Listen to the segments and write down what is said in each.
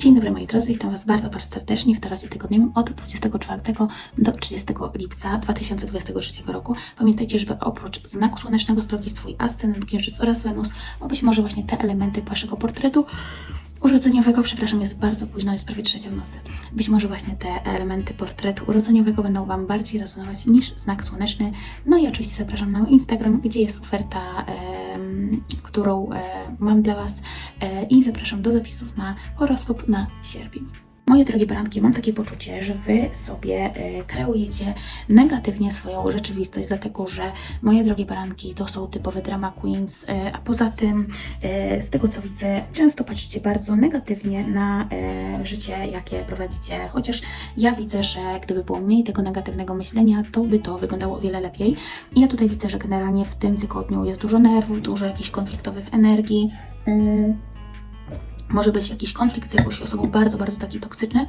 Dzień dobry moi drodzy, witam Was bardzo, bardzo serdecznie w tarocie tygodniowym od 24 do 30 lipca 2023 roku. Pamiętajcie, żeby oprócz znaku słonecznego sprawdzić swój ascendent, księżyc oraz Wenus, bo być może właśnie te elementy Waszego portretu urodzeniowego, przepraszam, jest bardzo późno, jest prawie trzecia w nocy. Być może właśnie te elementy portretu urodzeniowego będą Wam bardziej rezonować niż znak słoneczny. No i oczywiście zapraszam na Instagram, gdzie jest oferta, em, którą e, mam dla Was e, i zapraszam do zapisów na horoskop na sierpień. Moje drogie baranki, mam takie poczucie, że Wy sobie e, kreujecie negatywnie swoją rzeczywistość, dlatego że moje drogie baranki to są typowe drama queens, e, a poza tym e, z tego co widzę, często patrzycie bardzo negatywnie na życie, jakie prowadzicie, chociaż ja widzę, że gdyby było mniej tego negatywnego myślenia, to by to wyglądało o wiele lepiej. I ja tutaj widzę, że generalnie w tym tygodniu jest dużo nerwów, dużo jakichś konfliktowych energii. Może być jakiś konflikt z jakąś osobą bardzo, bardzo taki toksyczny,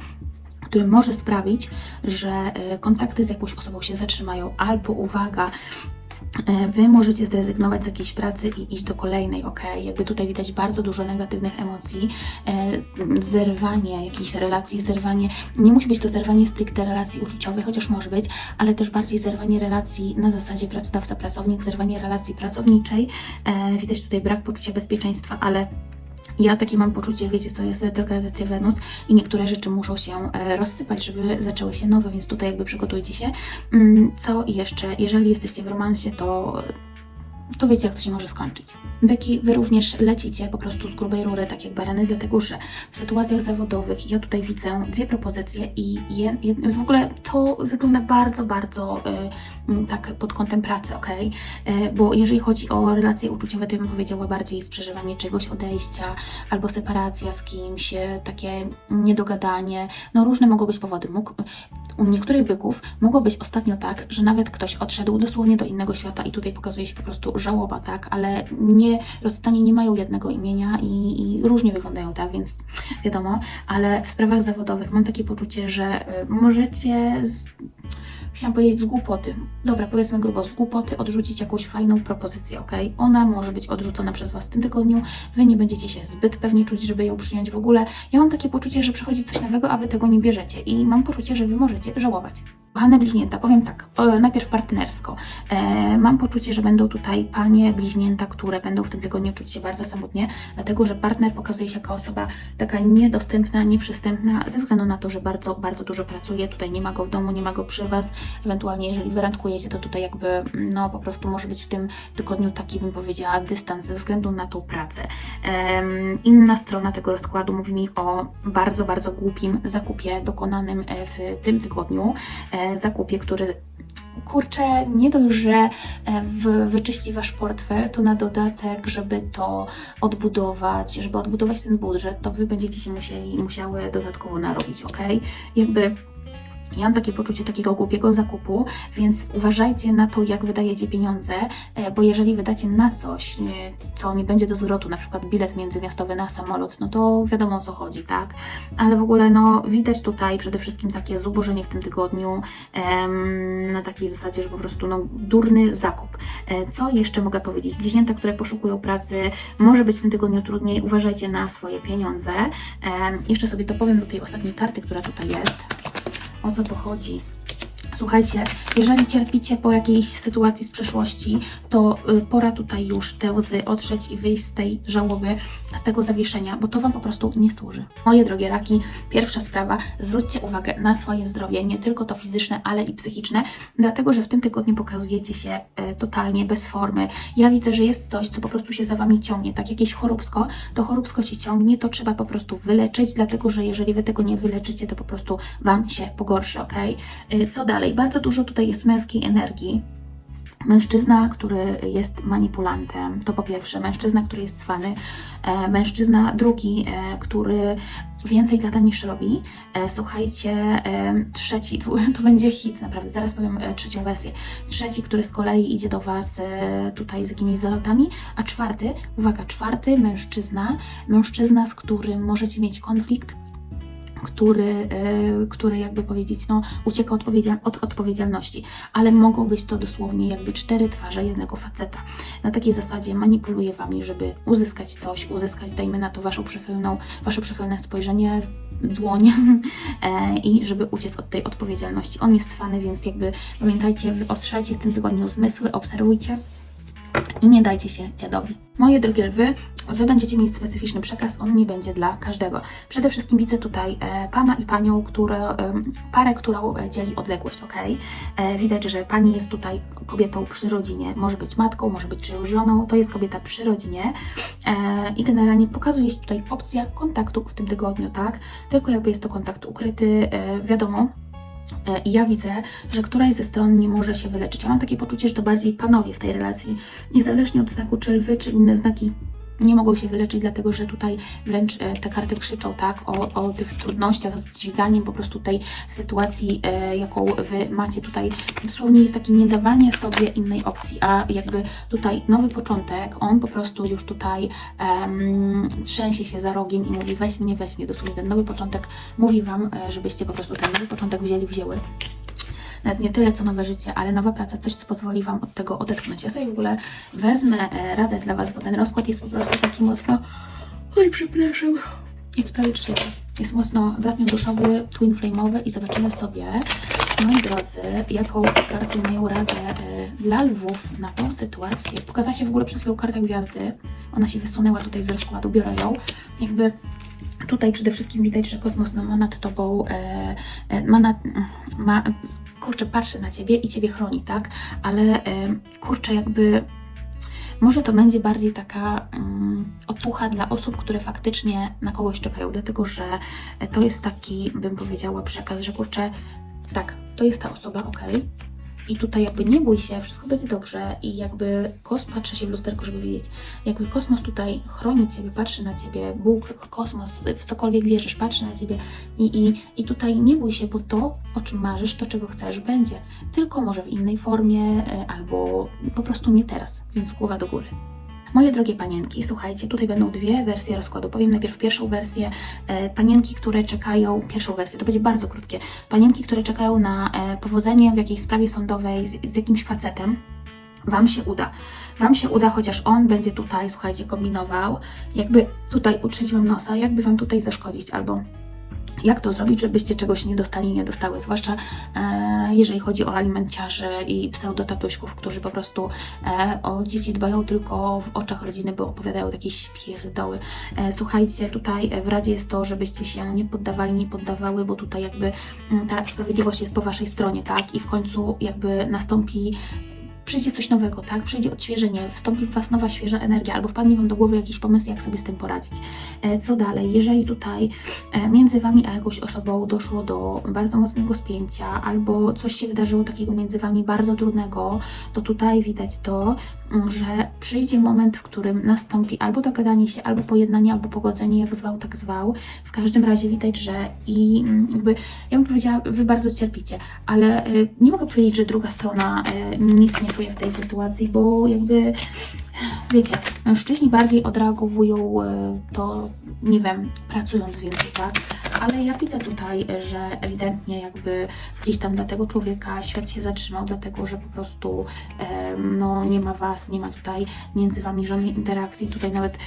który może sprawić, że e, kontakty z jakąś osobą się zatrzymają, albo uwaga, e, Wy możecie zrezygnować z jakiejś pracy i iść do kolejnej, ok? Jakby tutaj widać bardzo dużo negatywnych emocji, e, zerwanie jakiejś relacji, zerwanie, nie musi być to zerwanie stricte relacji uczuciowej, chociaż może być, ale też bardziej zerwanie relacji na zasadzie pracodawca-pracownik, zerwanie relacji pracowniczej. Widać tutaj brak poczucia bezpieczeństwa, ale ja takie mam poczucie, wiecie co, jest retrogradacja Wenus i niektóre rzeczy muszą się e, rozsypać, żeby zaczęły się nowe, więc tutaj jakby przygotujcie się. Mm, Co jeszcze? Jeżeli jesteście w romansie, to to wiecie, jak to się może skończyć. Byki, wy również lecicie po prostu z grubej rury, tak jak barany, dlatego że w sytuacjach zawodowych ja tutaj widzę dwie propozycje i je, je, w ogóle to wygląda bardzo, bardzo y, y, tak pod kątem pracy, ok? Y, bo jeżeli chodzi o relacje uczuciowe, to ja bym powiedziała bardziej z przeżywanie czegoś, odejścia albo separacja z kimś, y, takie niedogadanie, no różne mogą być powody. U niektórych byków mogło być ostatnio tak, że nawet ktoś odszedł dosłownie do innego świata i tutaj pokazuje się po prostu żałoba, tak? Ale nie, rozstanie nie mają jednego imienia i, i różnie wyglądają, tak? Więc wiadomo, ale w sprawach zawodowych mam takie poczucie, że y, możecie z, chciałam powiedzieć z głupoty, dobra, powiedzmy grubo, z głupoty odrzucić jakąś fajną propozycję, ok? Ona może być odrzucona przez Was w tym tygodniu, Wy nie będziecie się zbyt pewnie czuć, żeby ją przyjąć w ogóle. Ja mam takie poczucie, że przychodzi coś nowego, a Wy tego nie bierzecie i mam poczucie, że Wy możecie żałować. Kochane bliźnięta, powiem tak, najpierw partnersko. E, mam poczucie, że będą tutaj panie bliźnięta, które będą w tym tygodniu czuć się bardzo samotnie, dlatego że partner pokazuje się jako osoba taka niedostępna, nieprzystępna, ze względu na to, że bardzo, bardzo dużo pracuje. Tutaj nie ma go w domu, nie ma go przy Was. Ewentualnie, jeżeli wyrandkujecie, to tutaj jakby, no po prostu może być w tym tygodniu taki, bym powiedziała, dystans ze względu na tą pracę. Inna strona tego rozkładu mówi mi o bardzo, bardzo głupim zakupie dokonanym e, w tym tygodniu. E, zakupie, który kurczę, nie dość, że e, wyczyści Wasz portfel, to na dodatek, żeby to odbudować, żeby odbudować ten budżet, to Wy będziecie się musieli, musiały dodatkowo narobić, ok? Jakby ja mam takie poczucie takiego głupiego zakupu, więc uważajcie na to, jak wydajecie pieniądze, e, bo jeżeli wydacie na coś, e, co nie będzie do zwrotu, na przykład bilet międzymiastowy na samolot, no to wiadomo o co chodzi, tak? Ale w ogóle, no, widać tutaj przede wszystkim takie zubożenie w tym tygodniu, em, na takiej zasadzie, że po prostu, no, durny zakup. E, Co jeszcze mogę powiedzieć? Bliźnięta, które poszukują pracy, może być w tym tygodniu trudniej, uważajcie na swoje pieniądze. Jeszcze sobie to powiem do tej ostatniej karty, która tutaj jest o co to chodzi. Słuchajcie, jeżeli cierpicie po jakiejś sytuacji z przeszłości, to y, pora tutaj już te łzy otrzeć i wyjść z tej żałoby, z tego zawieszenia, bo to Wam po prostu nie służy. Moje drogie raki, pierwsza sprawa, zwróćcie uwagę na swoje zdrowie, nie tylko to fizyczne, ale i psychiczne, dlatego że w tym tygodniu pokazujecie się y, totalnie bez formy. Ja widzę, że jest coś, co po prostu się za Wami ciągnie, tak jakieś choróbsko, to choróbsko się ciągnie, to trzeba po prostu wyleczyć, dlatego że jeżeli Wy tego nie wyleczycie, to po prostu Wam się pogorszy, ok? Co dalej? Bardzo dużo tutaj jest męskiej energii. Mężczyzna, który jest manipulantem, to po pierwsze, mężczyzna, który jest cwany, e, mężczyzna drugi, e, który więcej gada niż robi. E, słuchajcie, e, trzeci, to, to będzie hit, naprawdę, zaraz powiem e, trzecią wersję. Trzeci, który z kolei idzie do Was e, tutaj z jakimiś zalotami, a czwarty, uwaga, czwarty mężczyzna, mężczyzna, z którym możecie mieć konflikt, który, e, który jakby powiedzieć, no, ucieka od odpowiedzialności, ale mogą być to dosłownie jakby cztery twarze jednego faceta. Na takiej zasadzie manipuluje wami, żeby uzyskać coś, uzyskać, dajmy na to, waszą przychylną, wasze przychylne spojrzenie, dłoń e, i żeby uciec od tej odpowiedzialności. On jest fany, więc jakby pamiętajcie, ostrzejcie w tym tygodniu zmysły, obserwujcie i nie dajcie się dziadowi. Moje drogie lwy, wy będziecie mieć specyficzny przekaz, on nie będzie dla każdego. Przede wszystkim widzę tutaj e, pana i panią, które, em, parę, którą e, dzieli odległość, ok? E, widać, że pani jest tutaj kobietą przy rodzinie, może być matką, może być czyjąś żoną, to jest kobieta przy rodzinie e, i generalnie pokazuje się tutaj opcja kontaktu w tym tygodniu, tak? Tylko jakby jest to kontakt ukryty, e, wiadomo, E, I ja widzę, że któraś ze stron nie może się wyleczyć. Ja mam takie poczucie, że to bardziej panowie w tej relacji, niezależnie od znaku czy lwy, czy inne znaki, nie mogą się wyleczyć, dlatego że tutaj wręcz e, te karty krzyczą tak o, o tych trudnościach z dźwiganiem po prostu tej sytuacji, e, jaką wy macie tutaj. Dosłownie jest takie niedawanie sobie innej opcji, a jakby tutaj nowy początek, on po prostu już tutaj trzęsie się za rogiem i mówi weź mnie, weź mnie. Dosłownie ten nowy początek mówi Wam, e, żebyście po prostu ten nowy początek wzięli, wzięły nawet nie tyle co nowe życie, ale nowa praca, coś co pozwoli Wam od tego odetchnąć. Ja sobie w ogóle wezmę e, radę dla Was, bo ten rozkład jest po prostu taki mocno... Oj, przepraszam. Jest prawie trzeci. Jest mocno bratnio duszowy, twin flame'owy i zobaczymy sobie, moi drodzy, jaką karty mają radę e, dla lwów na tą sytuację. Pokazała się w ogóle przed chwilą karta gwiazdy. Ona się wysunęła tutaj z rozkładu, biorę ją. Jakby tutaj przede wszystkim widać, że kosmos no, ma nad tobą, e, e, ma nad, ma, kurczę, patrzy na ciebie i ciebie chroni, tak? Ale e, kurczę, jakby może to będzie bardziej taka mm, otucha dla osób, które faktycznie na kogoś czekają, dlatego że to jest taki, bym powiedziała, przekaz, że kurczę, tak, to jest ta osoba, okej. I tutaj jakby nie bój się, wszystko będzie dobrze i jakby kos patrzy się w lusterko, żeby wiedzieć, jakby kosmos tutaj chroni Ciebie, patrzy na Ciebie, Bóg, kosmos, w cokolwiek wierzysz, patrzy na Ciebie i, i, i tutaj nie bój się, bo to, o czym marzysz, to czego chcesz, będzie, tylko może w innej formie e, albo po prostu nie teraz, więc głowa do góry. Moje drogie panienki, słuchajcie, tutaj będą dwie wersje rozkładu. Powiem najpierw pierwszą wersję. E, panienki, które czekają, pierwszą wersję, to będzie bardzo krótkie. Panienki, które czekają na e, powodzenie w jakiejś sprawie sądowej z, z jakimś facetem. Wam się uda. Wam się uda, chociaż on będzie tutaj, słuchajcie, kombinował, jakby tutaj utrzeć wam nosa, jakby wam tutaj zaszkodzić, albo jak to zrobić, żebyście czegoś nie dostali, nie dostały, zwłaszcza e, jeżeli chodzi o alimenciarzy i pseudotatuśków, którzy po prostu e, o dzieci dbają tylko w oczach rodziny, bo opowiadają jakieś pierdoły. E, słuchajcie, tutaj w Radzie jest to, żebyście się nie poddawali, nie poddawały, bo tutaj jakby mm, ta sprawiedliwość jest po waszej stronie, tak? I w końcu jakby nastąpi przyjdzie coś nowego, tak? Przyjdzie odświeżenie, wstąpi w Was nowa, świeża energia, albo wpadnie Wam do głowy jakiś pomysł, jak sobie z tym poradzić. E, Co dalej? Jeżeli tutaj e, między Wami a jakąś osobą doszło do bardzo mocnego spięcia, albo coś się wydarzyło takiego między Wami bardzo trudnego, to tutaj widać to, m, że przyjdzie moment, w którym nastąpi albo dogadanie się, albo pojednanie, albo pogodzenie, jak zwał, tak zwał. W każdym razie widać, że i mm, jakby, ja bym powiedziała, Wy bardzo cierpicie, ale y, nie mogę powiedzieć, że druga strona nic nie czuje w tej sytuacji, bo jakby wiecie, mężczyźni bardziej odreagowują y, to, nie wiem, pracując więcej, tak? Ale ja widzę tutaj, y, że ewidentnie jakby gdzieś tam dla tego człowieka świat się zatrzymał, dlatego że po prostu em, no, nie ma was, nie ma tutaj między wami żadnej interakcji. Tutaj nawet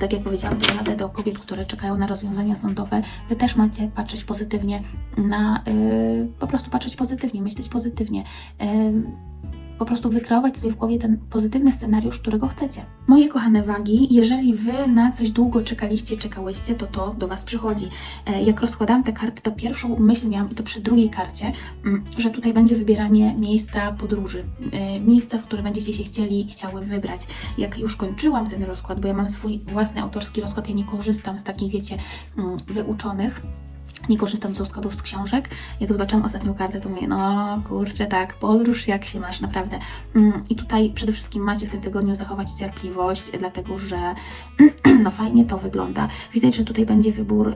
tak jak powiedziałam, to radę do kobiet, które czekają na rozwiązania sądowe. Wy też macie patrzeć pozytywnie na, po prostu patrzeć pozytywnie, myśleć pozytywnie. Y, po prostu wykreować sobie w głowie ten pozytywny scenariusz, którego chcecie. Moje kochane wagi, jeżeli wy na coś długo czekaliście, czekałyście, to to do was przychodzi. E, Jak rozkładałam te karty, to pierwszą myśl miałam, i to przy drugiej karcie, mm, że tutaj będzie wybieranie miejsca podróży. E, Miejsca, w które będziecie się chcieli, chciały wybrać. Jak już kończyłam ten rozkład, bo ja mam swój własny autorski rozkład, ja nie korzystam z takich, wiecie, mm, wyuczonych, nie korzystam z rozkładów z książek. Jak zobaczyłam ostatnią kartę, to mówię, no kurczę, tak, podróż jak się masz, naprawdę. Mm, I tutaj przede wszystkim macie w tym tygodniu zachować cierpliwość, dlatego że no fajnie to wygląda. Widać, że tutaj będzie wybór,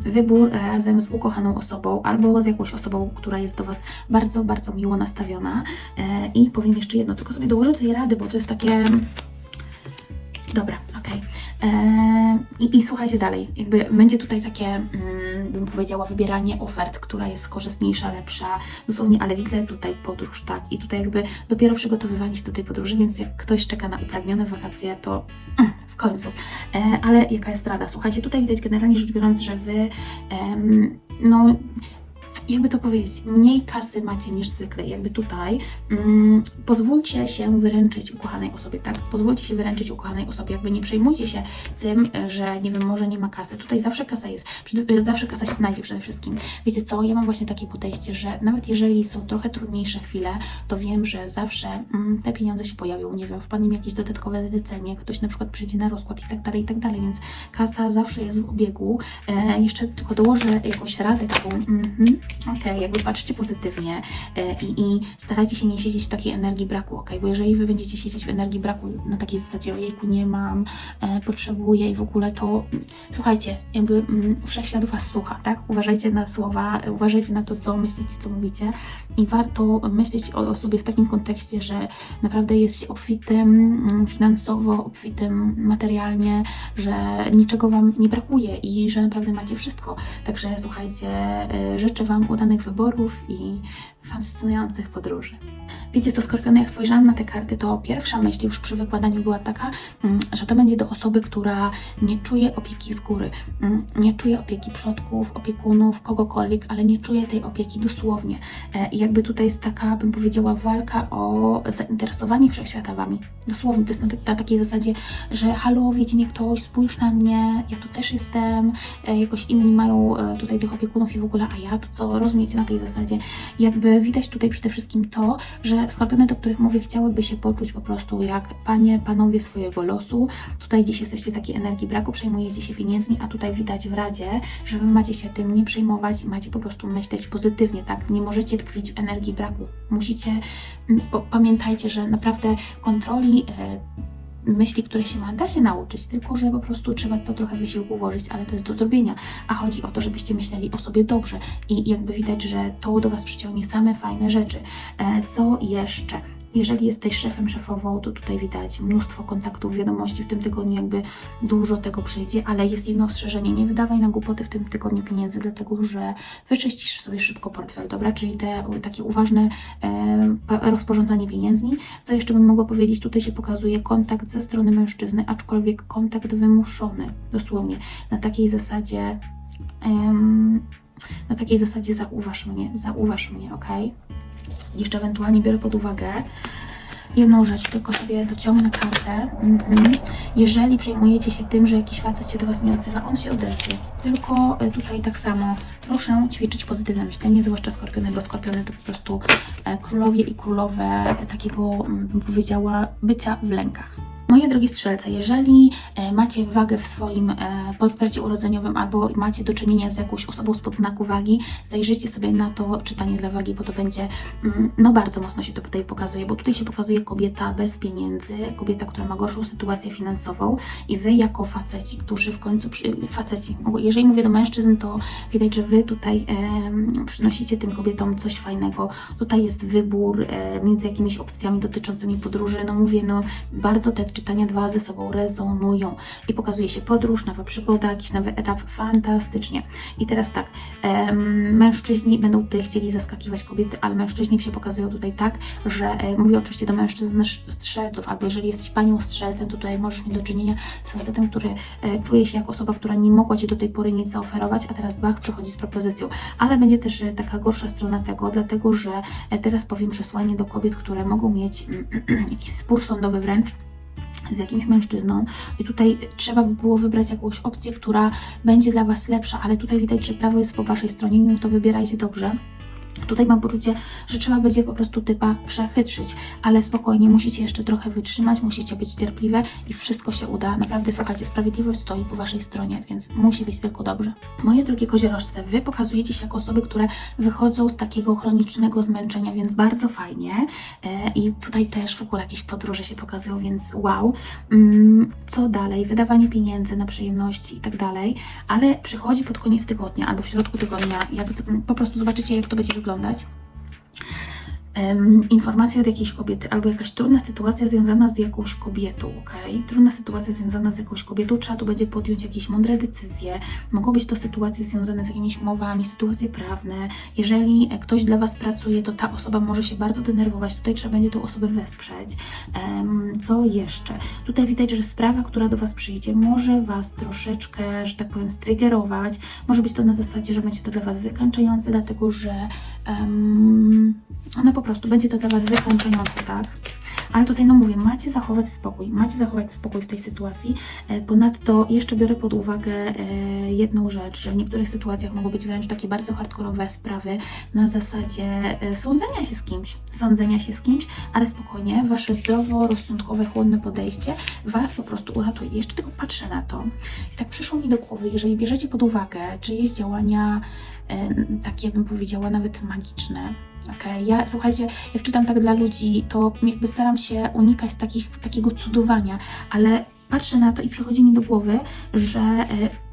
wybór razem z ukochaną osobą albo z jakąś osobą, która jest do Was bardzo, bardzo miło nastawiona. E, I powiem jeszcze jedno, tylko sobie dołożę tej rady, bo to jest takie... Dobra, okej. Eee, I, I słuchajcie dalej, jakby będzie tutaj takie, mm, bym powiedziała, wybieranie ofert, która jest korzystniejsza, lepsza, dosłownie, ale widzę tutaj podróż, tak, i tutaj jakby dopiero przygotowywanie się do tej podróży, więc jak ktoś czeka na upragnione wakacje, to mm, w końcu. E, ale jaka jest rada? Słuchajcie, tutaj widać generalnie rzecz biorąc, że wy, no, jakby to powiedzieć, mniej kasy macie niż zwykle, jakby tutaj. Mm, pozwólcie się wyręczyć ukochanej osobie, tak? Pozwólcie się wyręczyć ukochanej osobie, jakby nie przejmujcie się tym, że nie wiem, może nie ma kasy. Tutaj zawsze kasa jest, e, zawsze kasa się znajdzie przede wszystkim. Wiecie co, ja mam właśnie takie podejście, że nawet jeżeli są trochę trudniejsze chwile, to wiem, że zawsze mm, te pieniądze się pojawią, nie wiem, wpadnie mi jakieś dodatkowe zlecenie, ktoś na przykład przyjdzie na rozkład i tak dalej, i tak dalej, więc kasa zawsze jest w obiegu. E, jeszcze tylko dołożę jakąś radę taką, mhm, okej, jakby patrzcie pozytywnie e, i, i starajcie się nie siedzieć w takiej energii braku, ok? Bo jeżeli wy będziecie siedzieć w energii braku na takiej zasadzie, ojejku, nie mam, e, potrzebuję i w ogóle to, mm, słuchajcie, jakby mm, wszechświat was słucha, tak? Uważajcie na słowa, e, uważajcie na to, co myślicie, co mówicie i warto myśleć o, o sobie w takim kontekście, że naprawdę jest się obfitym mm, finansowo, obfitym materialnie, że niczego wam nie brakuje i że naprawdę macie wszystko. Także słuchajcie, e, życzę wam udanych wyborów i fascynujących podróży. Wiecie co, Skorpiony, jak spojrzałam na te karty, to pierwsza myśl już przy wykładaniu była taka, mm, że to będzie do osoby, która nie czuje opieki z góry, mm, nie czuje opieki przodków, opiekunów, kogokolwiek, ale nie czuje tej opieki dosłownie. E, I jakby tutaj jest taka, bym powiedziała, walka o zainteresowanie wszechświata wami. Dosłownie, to jest na, na takiej zasadzie, że halo, widzi mnie ktoś, spójrz na mnie, ja tu też jestem, e, jakoś inni mają e, tutaj tych opiekunów i w ogóle, a ja to co, rozumiecie na tej zasadzie. Jakby widać tutaj przede wszystkim to, że skorpiony, do których mówię, chciałyby się poczuć po prostu jak panie, panowie swojego losu. Tutaj dziś jesteście takiej energii braku, przejmujecie się pieniędzmi, a tutaj widać w Radzie, że wy macie się tym nie przejmować macie po prostu myśleć pozytywnie, tak? Nie możecie tkwić w energii braku. Musicie, mm, pamiętajcie, że naprawdę kontroli e, myśli, które się ma, da się nauczyć, tylko że po prostu trzeba to trochę wysiłku włożyć, ale to jest do zrobienia. A chodzi o to, żebyście myśleli o sobie dobrze i jakby widać, że to do Was przyciągnie same fajne rzeczy. E, Co jeszcze? Jeżeli jesteś szefem, szefową, to tutaj widać mnóstwo kontaktów, wiadomości w tym tygodniu, jakby dużo tego przyjdzie, ale jest jedno ostrzeżenie, nie wydawaj na głupoty w tym tygodniu pieniędzy, dlatego że wyczyścisz sobie szybko portfel, dobra? Czyli te takie uważne e, rozporządzanie pieniędzmi. Co jeszcze bym mogła powiedzieć? Tutaj się pokazuje kontakt ze strony mężczyzny, aczkolwiek kontakt wymuszony, dosłownie, na takiej zasadzie, na takiej zasadzie zauważ mnie, zauważ mnie, ok? Jeszcze ewentualnie biorę pod uwagę jedną rzecz, tylko sobie dociągnę kartę. Mhm. Jeżeli przejmujecie się tym, że jakiś facet się do Was nie odzywa, on się odezwie. Tylko y, tutaj tak samo proszę ćwiczyć pozytywne myślenie, zwłaszcza skorpiony, bo skorpiony to po prostu e, królowie i królowe takiego, mm, bym powiedziała, bycia w lękach. Moje drogie strzelce, jeżeli e, macie wagę w swoim e, portrecie urodzeniowym albo macie do czynienia z jakąś osobą spod znaku wagi, zajrzyjcie sobie na to czytanie dla wagi, bo to będzie, mm, no bardzo mocno się to tutaj pokazuje, bo tutaj się pokazuje kobieta bez pieniędzy, kobieta, która ma gorszą sytuację finansową i wy jako faceci, którzy w końcu, przy, faceci, jeżeli mówię do mężczyzn, to widać, że wy tutaj em, przynosicie tym kobietom coś fajnego. Tutaj jest wybór e, między jakimiś opcjami dotyczącymi podróży. No mówię, no bardzo te czytania dwa ze sobą rezonują i pokazuje się podróż, nowa przygoda, jakiś nowy etap, fantastycznie. I teraz tak, mężczyźni będą tutaj chcieli zaskakiwać kobiety, ale mężczyźni się pokazują tutaj tak, że e, mówię oczywiście do mężczyzn strzelców, albo jeżeli jesteś panią strzelcem, to tutaj możesz mieć do czynienia z facetem, który e, czuje się jak osoba, która nie mogła Ci do tej pory nic zaoferować, a teraz bach, przychodzi z propozycją. Ale będzie też e, taka gorsza strona tego, dlatego że teraz powiem przesłanie do kobiet, które mogą mieć jakiś spór sądowy wręcz z jakimś mężczyzną i tutaj trzeba by było wybrać jakąś opcję, która będzie dla Was lepsza, ale tutaj widać, że prawo jest po Waszej stronie, nie to wybierajcie dobrze. Tutaj mam poczucie, że trzeba będzie po prostu typa przechytrzyć, ale spokojnie, musicie jeszcze trochę wytrzymać, musicie być cierpliwe i wszystko się uda. Naprawdę, słuchajcie, sprawiedliwość stoi po Waszej stronie, więc musi być tylko dobrze. Moje drogie koziorożce, Wy pokazujecie się jako osoby, które wychodzą z takiego chronicznego zmęczenia, więc bardzo fajnie. E, I tutaj też w ogóle jakieś podróże się pokazują, więc wow. Mm, Co dalej? Wydawanie pieniędzy na przyjemności i tak dalej, ale przychodzi pod koniec tygodnia albo w środku tygodnia, jak po prostu zobaczycie, jak to będzie kullanać. Informacja od jakiejś kobiety albo jakaś trudna sytuacja związana z jakąś kobietą, ok? Trudna sytuacja związana z jakąś kobietą, trzeba tu będzie podjąć jakieś mądre decyzje. Mogą być to sytuacje związane z jakimiś umowami, sytuacje prawne. Jeżeli e, ktoś dla Was pracuje, to ta osoba może się bardzo denerwować. Tutaj trzeba będzie tą osobę wesprzeć. Em, co jeszcze? Tutaj widać, że sprawa, która do Was przyjdzie, może Was troszeczkę, że tak powiem, strygerować. Może być to na zasadzie, że będzie to dla Was wykańczające, dlatego że um, no po prostu będzie to dla Was wykańczające, tak? Ale tutaj, no mówię, macie zachować spokój, macie zachować spokój w tej sytuacji. E, Ponadto jeszcze biorę pod uwagę e, jedną rzecz, że w niektórych sytuacjach mogą być wręcz takie bardzo hardkorowe sprawy na zasadzie e, sądzenia się z kimś, sądzenia się z kimś, ale spokojnie, wasze zdrowo-rozsądkowe, chłodne podejście was po prostu uratuje. Jeszcze tylko patrzę na to i tak przyszło mi do głowy, jeżeli bierzecie pod uwagę czyjeś działania, takie bym powiedziała nawet magiczne, Okej, ja słuchajcie, jak czytam tak dla ludzi, to jakby staram się unikać takich, takiego cudowania, ale patrzę na to i przychodzi mi do głowy, że e,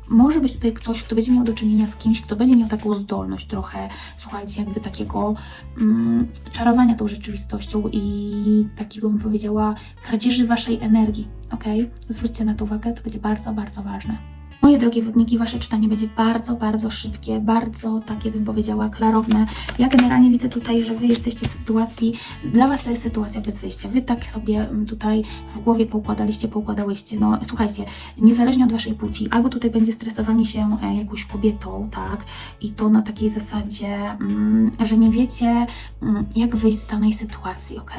może być tutaj ktoś, kto będzie miał do czynienia z kimś, kto będzie miał taką zdolność trochę, słuchajcie, jakby takiego mm, czarowania tą rzeczywistością i takiego bym powiedziała kradzieży waszej energii, okej? Zwróćcie na to uwagę, to będzie bardzo, bardzo ważne. Moje drogie wodniki, Wasze czytanie będzie bardzo, bardzo szybkie, bardzo takie bym powiedziała klarowne. Ja generalnie widzę tutaj, że Wy jesteście w sytuacji, dla Was to jest sytuacja bez wyjścia. Wy tak sobie mm, tutaj w głowie poukładaliście, poukładałyście. No słuchajcie, niezależnie od Waszej płci, albo tutaj będzie stresowanie się e, jakąś kobietą, tak, i to na takiej zasadzie, mm, że nie wiecie, mm, jak wyjść z danej sytuacji, ok?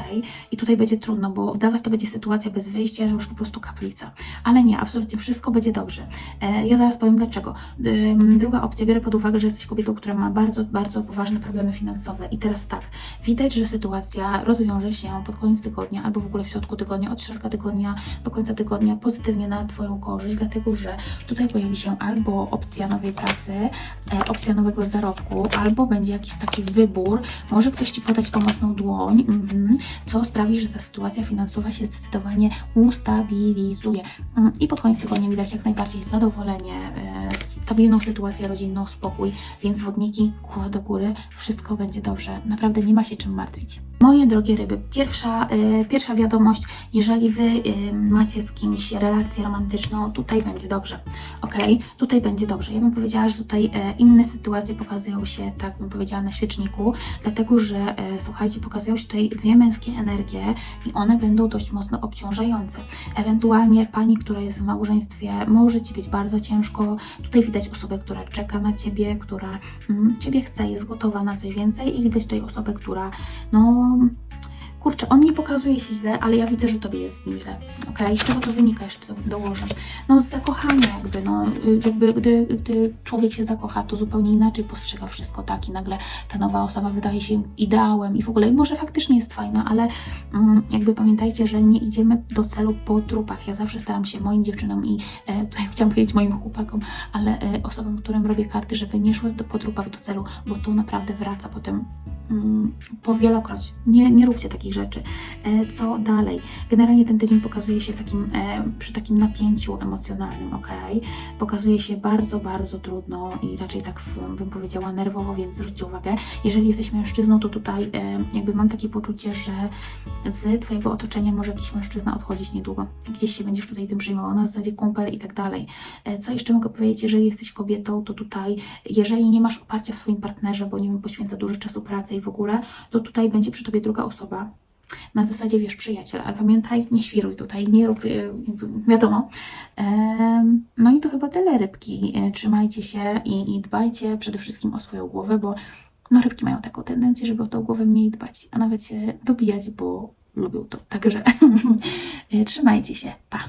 I tutaj będzie trudno, bo dla Was to będzie sytuacja bez wyjścia, że już po prostu kaplica. Ale nie, absolutnie wszystko będzie dobrze. Ja zaraz powiem dlaczego. Druga opcja, biorę pod uwagę, że jesteś kobietą, która ma bardzo, bardzo poważne problemy finansowe. I teraz tak, widać, że sytuacja rozwiąże się pod koniec tygodnia albo w ogóle w środku tygodnia, od środka tygodnia do końca tygodnia pozytywnie na Twoją korzyść, dlatego że tutaj pojawi się albo opcja nowej pracy, e, opcja nowego zarobku, albo będzie jakiś taki wybór. Może ktoś Ci podać pomocną dłoń, mhm, co sprawi, że ta sytuacja finansowa się zdecydowanie ustabilizuje. Mm, I pod koniec tygodnia widać jak najbardziej zadowolenie, e, stabilną sytuację rodzinną, spokój, więc wodniki, głowa do góry, wszystko będzie dobrze. Naprawdę nie ma się czym martwić. Moje drogie ryby, pierwsza, e, pierwsza wiadomość, jeżeli Wy e, macie z kimś relację romantyczną, tutaj będzie dobrze, ok? Tutaj będzie dobrze. Ja bym powiedziała, że tutaj e, inne sytuacje pokazują się, tak bym powiedziała, na świeczniku, dlatego że, e, słuchajcie, pokazują się tutaj dwie męskie energie i one będą dość mocno obciążające. Ewentualnie pani, która jest w małżeństwie, może Ci być bardzo ciężko. Tutaj widać osobę, która czeka na Ciebie, która mm, Ciebie chce, jest gotowa na coś więcej i widać tutaj osobę, która, no, kurczę, on nie pokazuje się źle, ale ja widzę, że Tobie jest z nim źle, okej? Z czego to wynika, jeszcze to dołożę? No, z zakochania jakby, no, jakby gdy, gdy człowiek się zakocha, to zupełnie inaczej postrzega wszystko, tak? I nagle ta nowa osoba wydaje się ideałem i w ogóle, może faktycznie jest fajna, ale mm, jakby pamiętajcie, że nie idziemy do celu po trupach. Ja zawsze staram się moim dziewczynom i e, tutaj chciałam powiedzieć moim chłopakom, ale e, osobom, którym robię karty, żeby nie szły do, po trupach do celu, bo to naprawdę wraca potem mm, powielokroć. Nie, nie róbcie takich rzeczy. E, co dalej? Generalnie ten tydzień pokazuje się w takim, e, przy takim napięciu emocjonalnym, ok? Pokazuje się bardzo, bardzo trudno i raczej tak bym powiedziała nerwowo, więc zwróćcie uwagę. Jeżeli jesteś mężczyzną, to tutaj e, jakby mam takie poczucie, że z Twojego otoczenia może jakiś mężczyzna odchodzić niedługo. Gdzieś się będziesz tutaj tym przejmował, na zasadzie kumpel i tak dalej. Co jeszcze mogę powiedzieć, jeżeli jesteś kobietą, to tutaj, jeżeli nie masz oparcia w swoim partnerze, bo nie wiem, poświęca dużo czasu pracy i w ogóle, to tutaj będzie przy Tobie druga osoba. Na zasadzie, wiesz, przyjaciel, ale pamiętaj, nie świruj tutaj, nie rób, e, wiadomo. No i to chyba tyle rybki. E, Trzymajcie się i, i dbajcie przede wszystkim o swoją głowę, bo no rybki mają taką tendencję, żeby o tą głowę mniej dbać, a nawet się dobijać, bo lubią to. Także e, trzymajcie się. Pa!